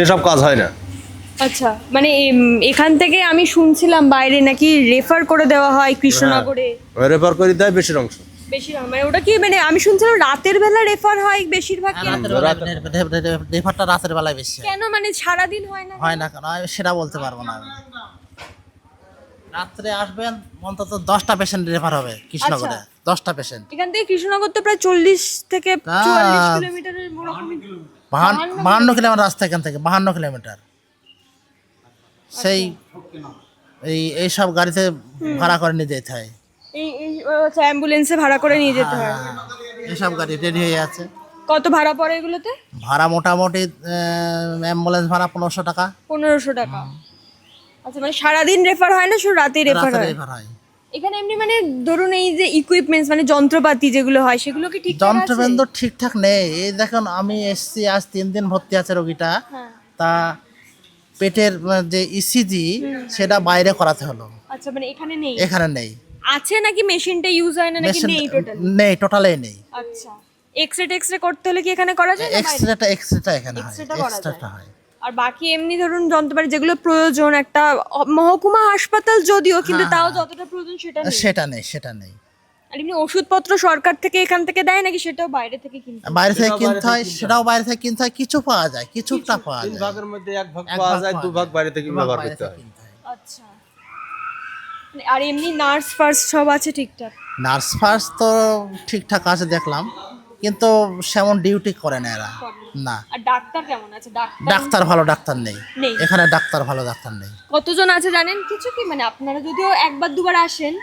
সেসব কাজ হয় না। আচ্ছা মানে এখান থেকে আমি শুনছিলাম বাইরে নাকি রেফার করে দেওয়া হয় কৃষ্ণনগরে। রেফার করে দেয় বেশির অংশ। বেশি মানে ওটা কি মানে আমি শুনছিলাম রাতের বেলা রেফার হয় বেশিরভাগ বেলায় রেফারটা রাতের বেলায় বেশি কেন মানে সারাদিন হয় না? হয় না কেন সেটা বলতে পারব না আমি। রাত্রে আসবেন অন্তত দশটা পেশেন্ট রেফার হবে কৃষ্ণগরে দশটা পেশেন্ট এখান থেকে কৃষ্ণনগর তো প্রায় চল্লিশ থেকে চুয়াল্লিশ কিলোমিটারের ওরকমই। বাহান্ন কিলোমিটার। রাস্তা এখান থেকে বাহান্ন কিলোমিটার। সেই এই এইসব গাড়িতে ভাড়া করে নিয়ে যেতে হয়। অ্যাম্বুলেন্সে ভাড়া করে নিয়ে যেতে হয়। এইসব গাড়ি রেডি হয়ে আছে। কত ভাড়া পড়ে এগুলোতে? ভাড়া মোটামুটি অ্যাম্বুলেন্স ভাড়া পনেরোশো টাকা। পনেরোশো টাকা। আচ্ছা মানে সারাদিন রেফার হয় না শুধু রাতেই রেফার হয়? রেফার হয়। এখানে এমনি মানে ধরুন এই যে ইকুইপমেন্টস মানে যন্ত্রপাতি যেগুলো হয় সেগুলো কি ঠিক যন্ত্রবেন্দ্র ঠিকঠাক নেই। এই দেখুন আমি এসছি আজ তিন দিন ভর্তি আছে রোগীটা। হ্যাঁ। তা পেটের যে ইসিজি সেটা বাইরে করাতে হলো। আচ্ছা মানে এখানে নেই? এখানে নেই। আছে নাকি মেশিনটা ইউজ হয় না নাকি নেই টোটাল নেই টোটালেই নেই। আচ্ছা। এক্সরে টেক্সরে করতে হলে কি এখানে করা যায় না? এক্সরেটা এক্সরেটা এখানে হয়। X-ray টা করা যায়। হয়। আর বাকি এমনি ধরুন যন্ত্রপাতি যেগুলো প্রয়োজন একটা মহকুমা হাসপাতাল যদিও কিন্তু তাও যতটা প্রয়োজন সেটা নেই। সেটা নেই সেটা নেই। আর এমনি ওষুধপত্র সরকার থেকে এখান থেকে দেয় নাকি সেটাও বাইরে থেকে কিনতে হয়? বাইরে থেকে কিনতে হয় সেটাও বাইরে থেকে কিনতে হয় কিছু পাওয়া যায় কিছুটা পাওয়া তিন যায়। ভাগের মধ্যে এক ভাগ পাওয়া যায় দু ভাগ বাইরে থেকে ব্যবহার করতে হয়। কিনতে হয়। আচ্ছা। আর এমনি নার্স ফার্স সব আছে ঠিকঠাক? নার্স ফার্স তো ঠিকঠাক আছে দেখলাম। কিন্তু সেমন ডিউটি করে না এরা। না। আর ডাক্তার কেমন আছে? ডাক্তার ডাক্তার ভালো ডাক্তার নেই। এখানে ডাক্তার ভালো ডাক্তার নেই। কতজন আছে জানেন? কিছু কি? মানে আপনারা যদিও একবার দুবার আসেন।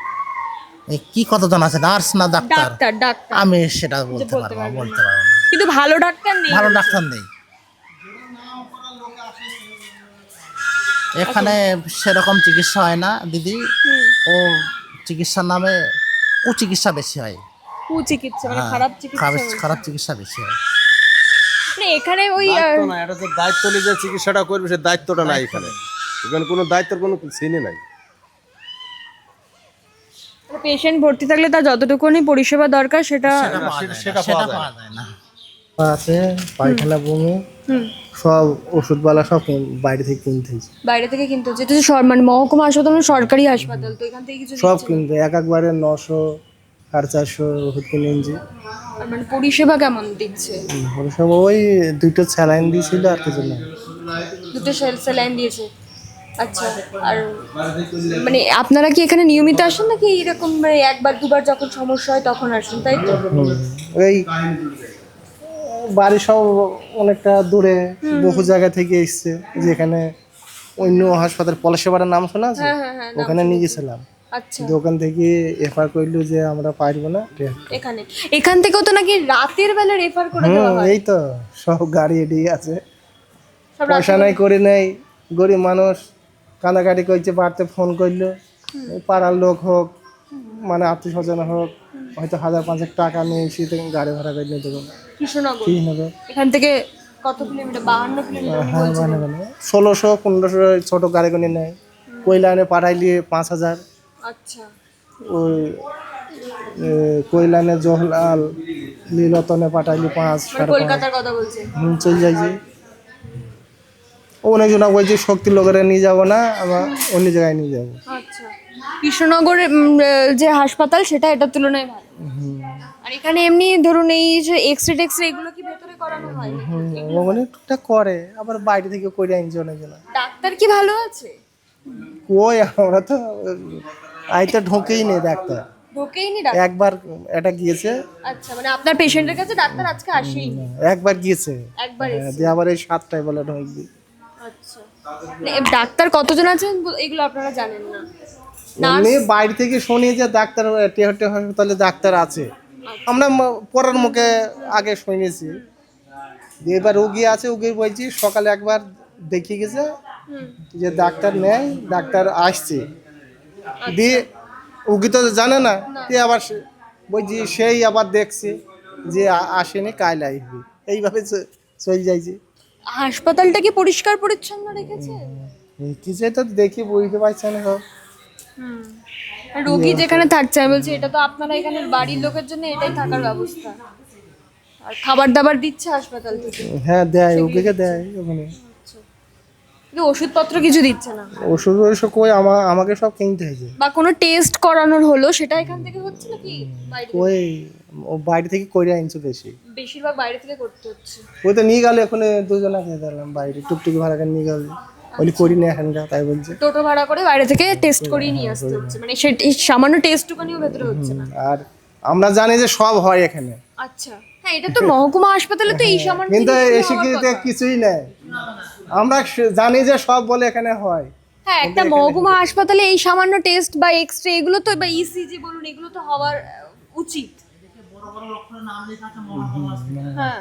কি কতজন আছে? নার্স না ডাক্তার? ডাক্তার আমি সেটা বলতে পারব বলতে পারব না। কিন্তু ভালো ডাক্তার নেই। ভালো ডাক্তার নেই। এখানে সেরকম চিকিৎসা হয় না দিদি। ও চিকিৎসার নামে কুচিকিৎসা বেশি হয়। কুচিকিৎসা মানে হ্যাঁ, খারাপ চিকিৎসা খারাপ চিকিৎসা বেশি হয়। মানে এখানে ওই দায়িত্ব না এটা যে দায়িত্ব নিয়ে যে চিকিৎসাটা করবে সে দায়িত্বটা নাই এখানে। এখানে কোনো দায়িত্বের কোনো সিনই নাই। পেশেন্ট ভর্তি থাকলে তার যতটুকুনি পরিষেবা দরকার সেটা সেটা পাওয়া যায় না, আছে পায়খানা বমি সব ওষুধবালা সব বাইরে থেকে কিনতে হয়েছে। বাইরে থেকে কিনতে হচ্ছে এটা মানে মহকুমা হাসপাতাল মানে সরকারি হাসপাতাল তো এখান থেকে কিছু সব কিনতে এক একবারে নশো সাড়ে চারশো কিনে এনেছি মানে পরিষেবা কেমন দিচ্ছে? ওরা সব ওই দুটো স্যালাইন দিয়েছিল আর কিছু না। দুটো স্যালাইন দিয়েছে। আচ্ছা আর মানে আপনারা কি এখানে নিয়মিত আসেন নাকি এরকম মানে একবার দুবার যখন সমস্যা হয় তখন আসেন তাই তো? ওই বাড়ি সব অনেকটা দূরে বহু জায়গা থেকে এসছে। যেখানে অন্য হাসপাতাল পলাশেপাড়ার নাম শোনা আছে? হ্যাঁ হ্যাঁ হ্যাঁ। ওখানে নিয়ে গেছিলাম। আচ্ছা। ওখান থেকে এফআর করল যে আমরা পারব না এখানে। এখান থেকেও তো নাকি রাতের বেলা রেফার করে দেওয়া হয়। এই তো সব গাড়ি এদিকে আছে। পয়সা নাই করে নেই। গরিব মানুষ কান্দাকাটি করছে বাড়িতে ফোন করল পাড়ার লোক হোক মানে আত্মীয় স্বজন হোক হয়তো হাজার পাঁচেক টাকা নিয়ে এসে তো গাড়ি ভাড়া করে নিয়ে দেবো। কৃষ্ণনগর? এখান থেকে কত কিলোমিটার? বাহান্ন কিলোমিটার হ্যাঁ ষোলোশো পনেরোশো ছোট গাড়ি করে নেয়। কৈলানে পাঠাইলে? পাঁচ হাজার। ওই কৈলানে জহলাল লীলতনে পাঠাইলে পাঁচ মানে কলকাতার কথা বলছে। হুম চলে যাইছে অনেকজনা বলছে শক্তি লোকেরা নিয়ে যাব না আবার অন্য জায়গায় নিয়ে যাব। আচ্ছা। কৃষ্ণনগরের যে হাসপাতাল সেটা এটার তুলনায় ভালো। আর এখানে এমনি ধরুন এই যে এক্সরে টেক্সরে এগুলো কি ভেতরে করানো হয়? ওখানে টুকটাক করে আবার বাইরে থেকে করে আনছে অনেকজনা ডাক্তার কি ভালো আছে? কই আমরা তো আই তো ঢোকেই নেই ডাক্তার। ঢোকেই নি ডাক্তার? একবার এটা গিয়েছে। আচ্ছা মানে আপনার পেশেন্টের কাছে ডাক্তার আজকে আসেই? একবার গিয়েছে। একবার হ্যাঁ, দিয়ে আবার এই সাতটায় বলে ঢুকবি আচ্ছা। মানে ডাক্তার কতজন আছেন এগুলো আপনারা জানেন না। এমনি বাইরে থেকে শুনি যে ডাক্তার টেহটে হাসপাতালে ডাক্তার আছে। আমরা পরের মুখে আগে শুনেছি। এবার রুগী আছে রুগী বলছি সকালে একবার দেখিয়ে গেছে যে ডাক্তার নেই ডাক্তার আসছে। দিয়ে রুগী তো জানে না? দিয়ে আবার সে- বলছি সেই আবার দেখছে যে আসেনি কাল আসবে। এইভাবে চলে যাইছে। হাসপাতালটা কি পরিষ্কার পরিচ্ছন্ন রেখেছে? কিছু তো দেখি বুঝতে পারছে না রোগী যেখানে থাকছে আমি বলছি এটা তো আপনারা এখানে বাড়ির লোকের জন্য এটাই থাকার ব্যবস্থা। আর খাবার দাবার দিচ্ছে হাসপাতাল থেকে। হ্যাঁ দেয় রুগীকে দেয় ওখানে। কিন্তু ওষুধপত্র কিছু দিচ্ছে না। ওষুধ ওষুধ কই আমা আমাকে সব কিনতে হয়েছে। বা কোনো টেস্ট করানোর হলো সেটা এখান থেকে হচ্ছে নাকি বাইরে? থেকে? ও বাইরে থেকে কইরে আনছো বেশি। বেশিরভাগ বাইরে থেকে করতে হচ্ছে। ওই তো নিয়ে গেল এখন দুজনে খেয়ে দিলাম বাইরে। টুকটুকি ভাড়া করে নিয়ে গেল। ওই করি না এখানকার তাই বলছে। টোটো ভাড়া করে বাইরে থেকে টেস্ট করিয়ে নিয়ে আসতে হচ্ছে। মানে সে এই সামান্য টেস্টটুকানিও ভেতরে হচ্ছে না। আর আমরা জানি যে সব হয় এখানে। আচ্ছা। হ্যাঁ এটা তো মহকুমা হাসপাতালে তো এই সামান্য কিন্তু জিনিসগুলো এসে হওয়ার কথা। কিছুই নেই। আমরা জানি যে সব বলে এখানে হয়। হ্যাঁ একটা মহকুমা হাসপাতালে এই সামান্য টেস্ট বা এক্স রে এগুলো তো বা ইসিজি বলুন এগুলো তো হওয়ার উচিত। হ্যাঁ।